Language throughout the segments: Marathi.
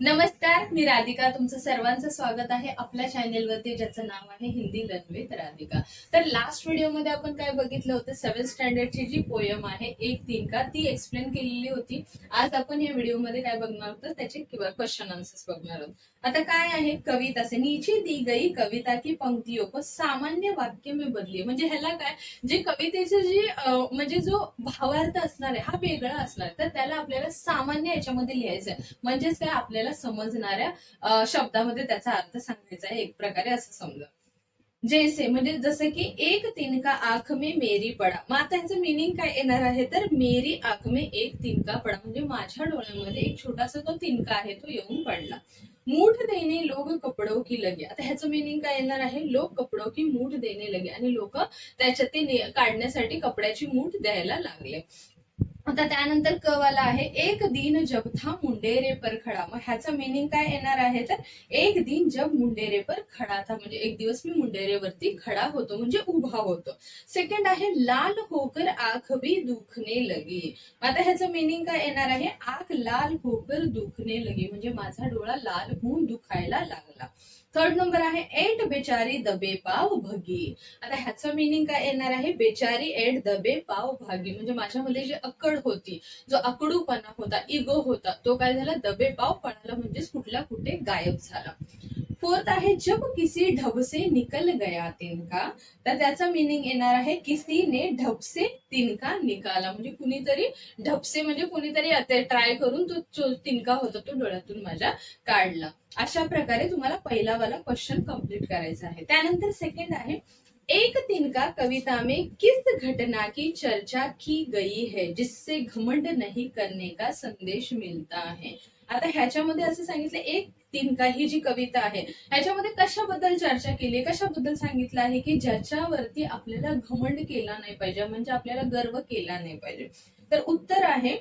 नमस्कार. मी राधिका तुमचं सर्वांचं स्वागत आहे आपल्या चॅनेलवरती ज्याचं नाव आहे हिंदी लर्न विथ राधिका. तर लास्ट व्हिडिओमध्ये आपण काय बघितलं होतं सेव्हन स्टँडर्डची जी पोयम आहे एक तीन का ती एक्सप्लेन केलेली होती. आज आपण या व्हिडिओमध्ये काय बघणार होतो त्याचे क्वेश्चन आन्सर्स बघणार आहोत. आता काय आहे कविता से नीचे दी गई कविता की पंक्तियों को सामान्य वाक्य में बदली. म्हणजे ह्याला काय जे कवितेचे जे म्हणजे जो भावार्थ असणार आहे हा वेगळा असणार तर त्याला आपल्याला सामान्य याच्यामध्ये लिहायचं आहे म्हणजेच काय आपल्याला समजणाऱ्या अं, शब्दामध्ये त्याचा अर्थ सांगायचा आहे एक प्रकारे असं समजा. जैसे म्हणजे जसं की एक तिनका आख मे मेरी पडा. मग आता ह्याचं मिनिंग काय येणार आहे? तर मेरी आख मे एक तिनका पडा. म्हणजे माझ्या डोळ्यामध्ये एक छोटासा तो तिनका आहे तो येऊन पडला. मूठ देणे लोक कपडो की लगे. आता ह्याचं मिनिंग काय येणार आहे? लोक कपडो की मूठ देणे लगे. आणि लोक त्याच्यात ते काढण्यासाठी कपड्याची मूठ द्यायला लागले. आता त्यानंतर क वाला आहे एक दिन जब था मुंडेरे पर खडा. मग ह्याचं मिनिंग काय येणार आहे तर एक दिन जब मुंडेरे पर खडा था. म्हणजे एक दिवस मी मुंडेरेवरती खडा होतो म्हणजे उभा होतो. सेकंड आहे लाल होकर आख भी दुखने लगी. आता ह्याचं मिनिंग काय येणार आहे? आख लाल होकर दुखने लगी. म्हणजे माझा डोळा लाल होऊन दुखायला लागला. थर्ड नंबर आहे एट बेचारी दबे पाव भगी. आता ह्याचं मिनिंग काय येणार आहे? बेचारी एट दबे पाव भागी. म्हणजे माझ्यामध्ये जी अक्कड होती जो अकडूपणा होता इगो होता तो काय झाला? दबे पाव पणाला म्हणजेच कुठला कुठे गायब झाला. फोर्थ आहे जब किसी ढब से निकल गया तिनका तर त्याचा मिनिंग येणार आहे किसी ने ढब से तिनका निकाला. म्हणजे कुणीतरी ढबसे म्हणजे कुणीतरी ट्राय करून तो तिनका होता तो डोळ्यातून माझ्या काढला. अशा प्रकारे तुम्हाला पहिला वाला क्वेश्चन कंप्लीट करायचा आहे. त्यानंतर सेकंड आहे एक तिनका कविता में किस घटना की चर्चा की गई है जिससे घमंड नहीं करने का संदेश मिलता है? आता ह्याच्यामध्ये असं सांगितलं एक तिनका ही जी कविता आहे ह्याच्यामध्ये कशाबद्दल चर्चा केली? कशाबद्दल सांगितलं आहे की ज्याच्यावरती आपल्याला घमंड केला नाही पाहिजे म्हणजे आपल्याला गर्व केला नाही पाहिजे? तर उत्तर आहे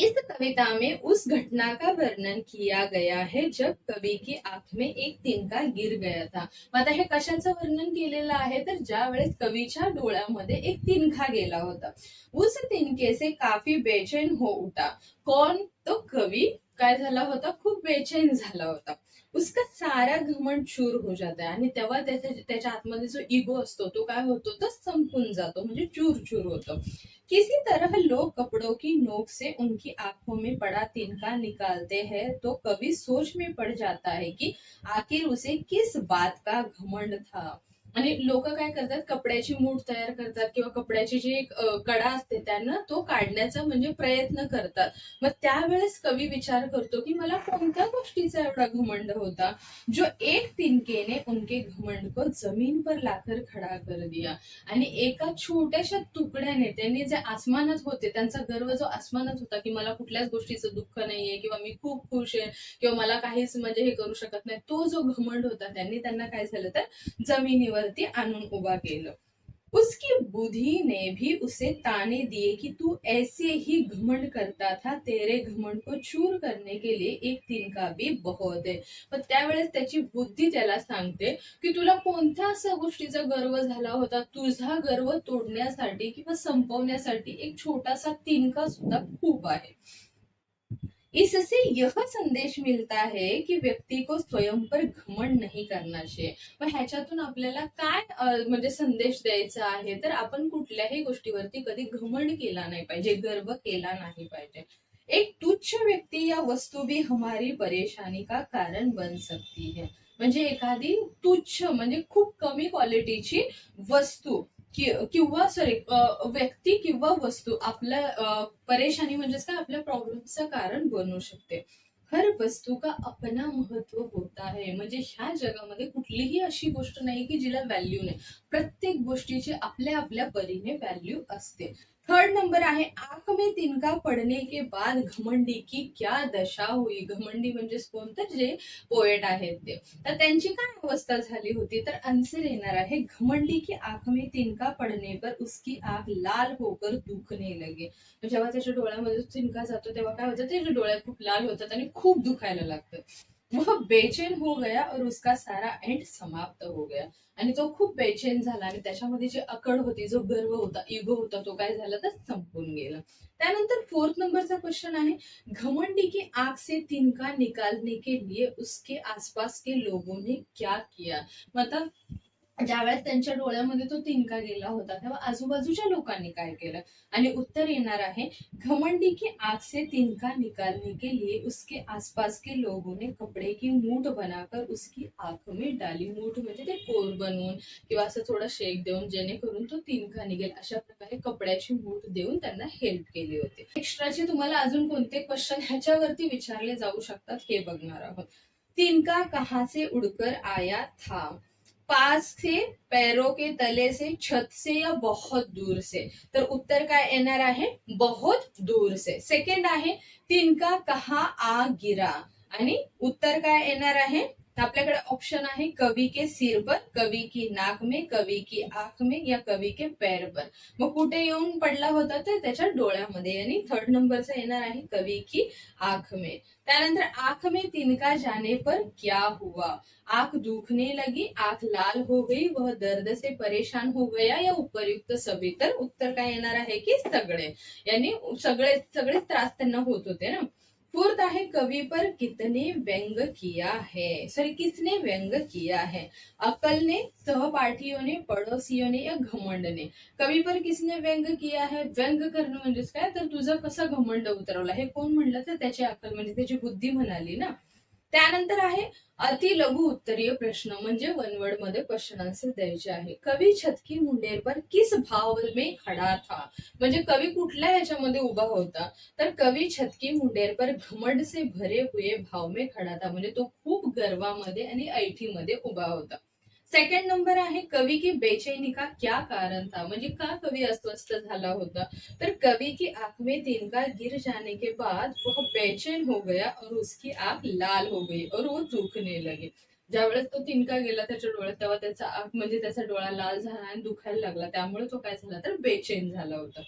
इस कविता में उस घटना का वर्णन किया गया है जब कवि की आंख में एक तिनका गिर गया था। मग आता हे कशाचं वर्णन केलेलं आहे? तर ज्या वेळेस कवीच्या डोळ्यामध्ये एक तिनका गेला होता. उस तिनके से काफी बेचैन हो उठा. कौन? तो कवी. काय झाला होता? खूप बेचैन झाला होता. उसका सारा घमंड चूर हो जाता है. आणि तेव्हा त्याच्या त्याच्या आतमध्ये जो इगो असतो तो काय होतो? तो संपून जातो. म्हणजे चूर चूर होतो. किसी तरह लोग कपड़ों की नोक से उनकी आँखों में पड़ा तिनका निकालते हैं तो कभी सोच में पड़ जाता है कि आखिर उसे किस बात का घमंड था। आणि लोक काय करतात कपड्याची मूठ तयार करतात किंवा कपड्याची जी एक कडा असते त्यांना तो काढण्याचा म्हणजे प्रयत्न करतात. मग त्यावेळेस कवी विचार करतो की मला कोणत्या गोष्टीचा एवढा घमंड होता? जो एक तिनकेने उनके घमंड को जमीन पर लाकर खडा कर दिया. आणि एका छोट्याशा तुकड्याने त्यांनी जे आसमानात होते त्यांचा गर्व जो आसमानात होता की मला कुठल्याच गोष्टीचं दुःख नाहीये किंवा मी खूप खुश आहे किंवा मला काहीच म्हणजे हे करू शकत नाही तो जो घमंड होता त्यांनी त्यांना काय झालं तर? जमिनीवर वरती आणून उभा केलं. उसकी बुद्धि ने भी उसे ताने दिए कि तू ऐसे ही घमंड करता था तेरे घमंड को चूर करने के लिए एक तिनका भी बहुत है. पण त्यावेळेस त्याची बुद्धी त्याला सांगते की तुला कोणत्या अशा गोष्टीचा गर्व झाला होता? तुझा गर्व तोडण्यासाठी किंवा संपवण्यासाठी एक छोटासा तिनका सुद्धा खूप आहे. इससे यह संदेश मिलता है की व्यक्ती को स्वयं पर घमंड नाही करणार मग ह्याच्यातून आपल्याला काय म्हणजे संदेश द्यायचा आहे? तर आपण कुठल्याही गोष्टीवरती कधी घमंड केला नाही पाहिजे गर्व केला नाही पाहिजे. एक तुच्छ व्यक्ती या वस्तू भी हमारी परेशानी का कारण बन सकती है? म्हणजे एखादी तुच्छ म्हणजे खूप कमी क्वालिटीची वस्तू किंवा सॉरी व्यक्ती किंवा वस्तू आपल्या परेशानी म्हणजेच काय? आपल्या प्रॉब्लेमचं कारण बनू शकते. हर वस्तू का अपना महत्त्व होता है. म्हणजे ह्या जगामध्ये कुठलीही अशी गोष्ट नाही की जिला व्हॅल्यू नाही. प्रत्येक गोष्टीची आपल्या आपल्या परीने व्हॅल्यू असते. थर्ड नंबर आहे आंख में तिनका पडणे के बाद घमंडी की क्या दशा हुई? घमंडी म्हणजेच कोणतं जे पोएट आहेत ते. तर त्यांची काय अवस्था झाली होती? तर आन्सर येणार आहे घमंडी की आंख में तिनका पडणे पर उसकी आग लाल होकर दुखने लगे. जेव्हा त्याच्या डोळ्यामध्ये तिनका जातो तेव्हा काय होतं? त्याच्या डोळ्यात खूप लाल होतात आणि खूप दुखायला लागतं. वह बेचैन हो गया और उसका सारा एंड समाप्त हो गया. आणि तो खूप बेचैन झाला आणि त्याच्यामध्ये जी अकड होती जो गर्व होता इगो होता तो काय झाला? तर संपून गेला. त्यानंतर फोर्थ नंबरचा क्वेश्चन आहे. घमंडी की आग से तिनका निकालने के लिए उसके आसपास के लोगों ने क्या किया? मतलब ज्यावेळेस त्यांच्या डोळ्यामध्ये तो तिनका गेला होता तेव्हा आजूबाजूच्या लोकांनी काय केलं? आणि उत्तर येणार आहे घमंडी की आग से तिनका निकालने के लिए उसके आसपास के लोगों ने कपड़े की मूठ बनाकर उसकी आख में डाली। मूठ म्हणजे ते कोर बनवून किंवा असं थोडं शेक देऊन जेणेकरून तो तिनका निघेल. अशा प्रकारे कपड्याची मूठ देऊन त्यांना हेल्प केली होती. एक्स्ट्राचे तुम्हाला अजून कोणते क्वेश्चन ह्याच्यावरती विचारले जाऊ शकतात हे बघणार आहोत. तिनका कहा से उड़कर आया था? पास से पैरों के तले से छत से या बहुत दूर से? तर उत्तर काय येणार आहे? बहुत दूर से. सेकंड आहे तिनका कहा आ गिरा? आणि उत्तर काय येणार आहे? तर आपल्याकडे ऑप्शन आहे कवी के सिर पर कवी की नाक में कवी की आख में या कवी के पैर पर. मग कुठे येऊन पडला होता तर त्याच्या डोळ्यामध्ये. आणि थर्ड नंबरचा येणार आहे कवी की आख में. त्यानंतर आख में तिनका जाने पर क्या हुआ? आंख दुखने लगी आंख लाल हो गई वह दर्द से परेशान हो गया या उपयुक्त सभी तर उत्तर काय येणार आहे की सगळे. यांनी सगळे सगळे त्रास त्यांना होत होते ना. फोर्थ आहे कवि पर कितने व्यंग किया है? सॉरी किसने व्यंग किया है? अकल ने सहपाठियों ने पड़ोसियों ने या घमंड ने कवी पर किसने व्यंग किया है? व्यंग करणं म्हणजेच काय? तर तुझं कसं घमंड उतरवलं? हे कोण म्हणलं? तर त्याची अक्कल म्हणजे त्याची बुद्धी म्हणाली ना. त्यानंतर आहे अति लघु उत्तरीय प्रश्न म्हणजे वन वर्डमध्ये क्वेश्चन आन्सर द्यायचे आहे. कवी छतकी मुंडेर पर किस भाव में खडा था? म्हणजे कवी कुठल्या याच्यामध्ये उभा होता? तर कवी छतकी मुंडेर पर घमंड से भरे हुए भाव में खडा था. म्हणजे तो खूप गर्वामध्ये आणि ऐठीमध्ये उभा होता. सेकंड नंबर आहे कवी की बेचैनी का क्या कारण था? म्हणजे का कवी अस्वस्थ झाला होता? तर कवी की आंख में तिनका गिर जाने के बाद वह बेचैन हो गया और उसकी आंख लाल हो गई और वो दुखने लगे। ज्यावेळेस तो तिनका गेला त्याच्या डोळ्यात तेव्हा त्याचा आंख म्हणजे त्याचा डोळा लाल झाला आणि दुखायला लागला. त्यामुळे तो काय झाला तर बेचैन झाला होता.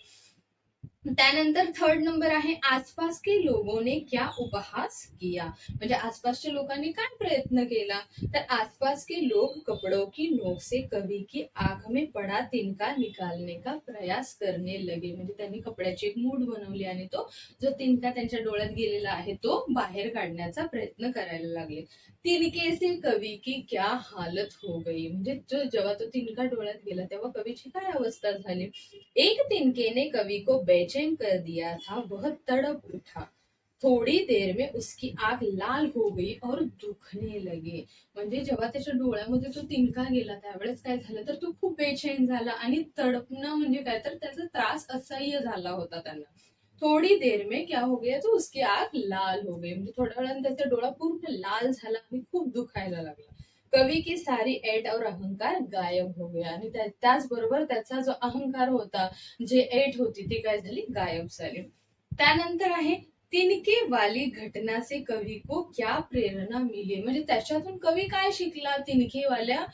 त्यानंतर थर्ड नंबर आहे आसपास के लोगों ने क्या उपहास किया? म्हणजे आसपासच्या लोकांनी काय प्रयत्न केला? तर आसपास के लोग कपडो की नोक से कवी की आग में पड़ा तिनका निकालने का प्रयास करने लगे. म्हणजे त्यांनी कपड्याची एक मूड बनवली आणि तो जो तिनका त्यांच्या डोळ्यात गेलेला आहे तो बाहेर काढण्याचा प्रयत्न करायला लागले. तिनके से कवी की क्या हालत हो गई? म्हणजे जो जेव्हा तो तिनका डोळ्यात गेला तेव्हा कवीची काय अवस्था झाली? एक तिनकेने कवी को बेच बेचैन कर दिया था वह तड़प उठा। थोड़ी देर में उसकी आग लाल हो गई और दुखने लगे। म्हणजे जेव्हा त्याच्या डोळ्यामध्ये तो तिनका गेला त्यावेळेस काय झालं तर तो खूप बेचैन झाला आणि तडपणं म्हणजे काय तर त्याचा त्रास असह्य झाला होता त्यांना. थोडी देर में क्या हो गया तो उसकी आग लाल हो गई. म्हणजे थोड्या वेळाने त्याचा डोळा पूर्ण लाल झाला आणि खूप दुखायला लागला. कवी की सारी एट और अहंकार गायब हो गया. आणि त्याचबरोबर त्याचा जो अहंकार होता जे एट होती ती काय झाली? गायब झाली. त्यानंतर आहे तिनके वाली घटना से कवी को क्या प्रेरणा मिली? म्हणजे त्याच्यातून कवी काय शिकला? तिनकेवाल्या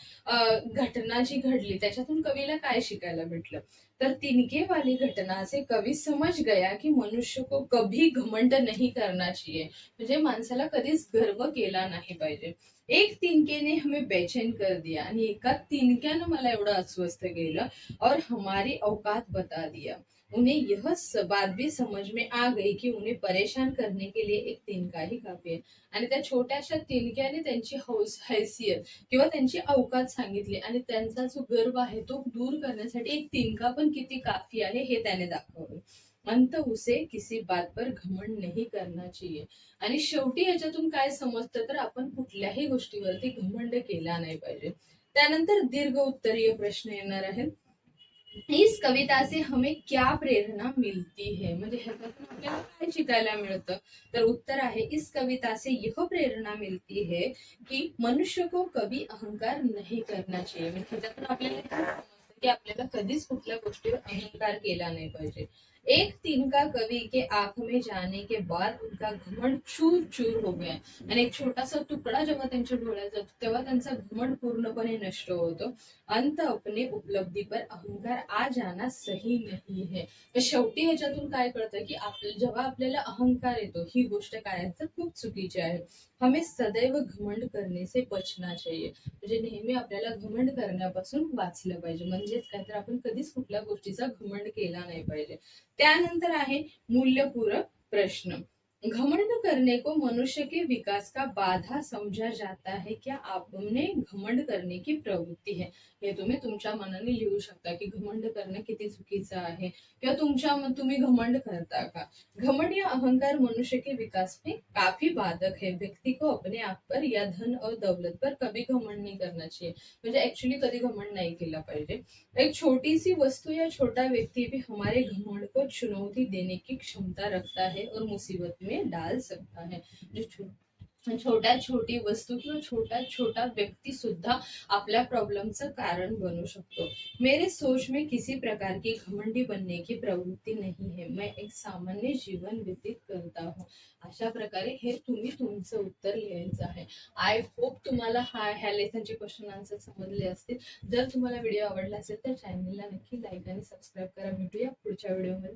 घटना जी घडली त्याच्यातून कवीला काय शिकायला भेटलं? तर तिनके वाली घटना से कवी समज गया की मनुष्य को कभी घमंड नाही करना चाहिए. म्हणजे माणसाला कधीच गर्व केला नाही पाहिजे. एक तिनके ने हमें बेचैन कर दिया आणि एका तिनक्यानं मला एवढं अस्वस्थ केलं और हमारी औकात बता दिया. उन्हें यह बात भी समझ में आ गई की उन्हें परेशान करने के लिए एक तिनका ही काफी आहे आणि त्या छोट्याशा तिनक्याने त्यांची हौस हैसियत किंवा त्यांची अवकात सांगितली आणि त्यांचा जो गर्व आहे तो दूर करण्यासाठी एक तिनका पण किती काफी आहे हे त्याने दाखवलं. अंत उसे किसी बात पर घमंड नाही करना चाहिए. आणि शेवटी याच्यातून काय समजतं तर आपण कुठल्याही गोष्टीवरती घमंड केला नाही पाहिजे. त्यानंतर दीर्घ उत्तरीय प्रश्न येणार आहेत इस कविता से हमें क्या प्रेरणा मिलती है? म्हणजे ह्याच्यातून आपल्याला काय शिकायला मिळतं? तर उत्तर आहे इस कविता से यह प्रेरणा मिलती है कि मनुष्य को कभी अहंकार नहीं करना चाहिए. म्हणजे ह्याच्यातून आपल्याला की आपल्याला कधीच कुठल्या गोष्टीवर अहंकार केला नाही पाहिजे. एक तिनका कवि के आंख में जाने के बाद उनका घमंड चूर चूर हो गया आणि एक छोटासा तुकडा जेव्हा त्यांच्या डोळ्यात जातो तेव्हा त्यांचा घमंड पूर्णपणे नष्ट होतो. अंत अपने उपलब्धी पर अहंकार आ जाना सही नाही है. तर शेवटी ह्याच्यातून काय कळतं की आपल्या जेव्हा आपल्याला अहंकार येतो ही गोष्ट काय आहे? तर खूप चुकीची आहे. हमें सदैव घमंड करणे से बचना चाहिए. म्हणजे नेहमी आपल्याला घमंड करण्यापासून वाचलं पाहिजे. म्हणजेच काय तर आपण कधीच कुठल्या गोष्टीचा घमंड केला नाही पाहिजे. त्यानंतर आहे मूल्यपूरक प्रश्न. घमंड करने को मनुष्य के विकास का बाधा समझा जाता है। क्या आपने घमंड करने की प्रवृत्ती है? हे तुम्ही तुमच्या मनाने लिहू शकता की घमंड करणं किती चुकीचं आहे किंवा तुमच्या तुम्ही घमंड करता का? घमंड या अहंकार मनुष्य के विकास में काफ़ी बाधक है। व्यक्ति को अपने आप पर या धन और दौलत पर कभी घमंड नहीं करना चाहिए। म्हणजे ऍक्च्युली कधी घमंड नाही केला पाहिजे। एक छोटी सी वस्तु या छोटा व्यक्ति भी हमारे घमंड को चुनौती देने की क्षमता रखता है और मुसीबत में डाल सकता है। जो छोट्या छोटी वस्तू किंवा छोटा छोटा व्यक्ती सुद्धा आपल्या प्रॉब्लेमचं कारण बनू शकतो. मेरे सोच में किसी प्रकार की घमंडी बनने की प्रवृत्ती नहीं है। मैं एक सामान्य जीवन व्यतीत करता हूँ। अशा प्रकारे हे तुम्ही तुमचं उत्तर लिहायचं आहे. आय होप तुम्हाला हा ह्या लेसनचे क्वेश्चन आन्सर समजले असतील. जर तुम्हाला व्हिडिओ आवडला असेल तर चॅनलला नक्की लाईक आणि सबस्क्राईब करा. भेटूया पुढच्या व्हिडिओमध्ये